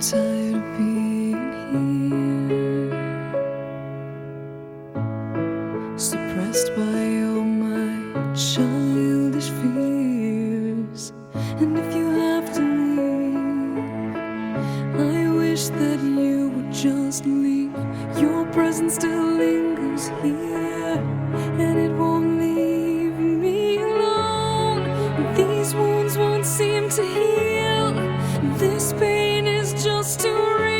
tired of being here, suppressed by all my childish fears. And if you have to leave, I wish that you would just leave. Your presence still lingers here, and it won't leave me alone. These wounds won't seem to heal. This pain just too real.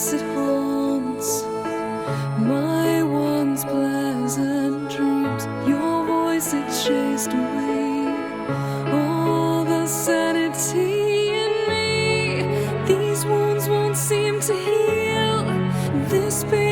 It haunts my once pleasant dreams. Your voice it chased away all the sanity in me. These wounds won't seem to heal. This pain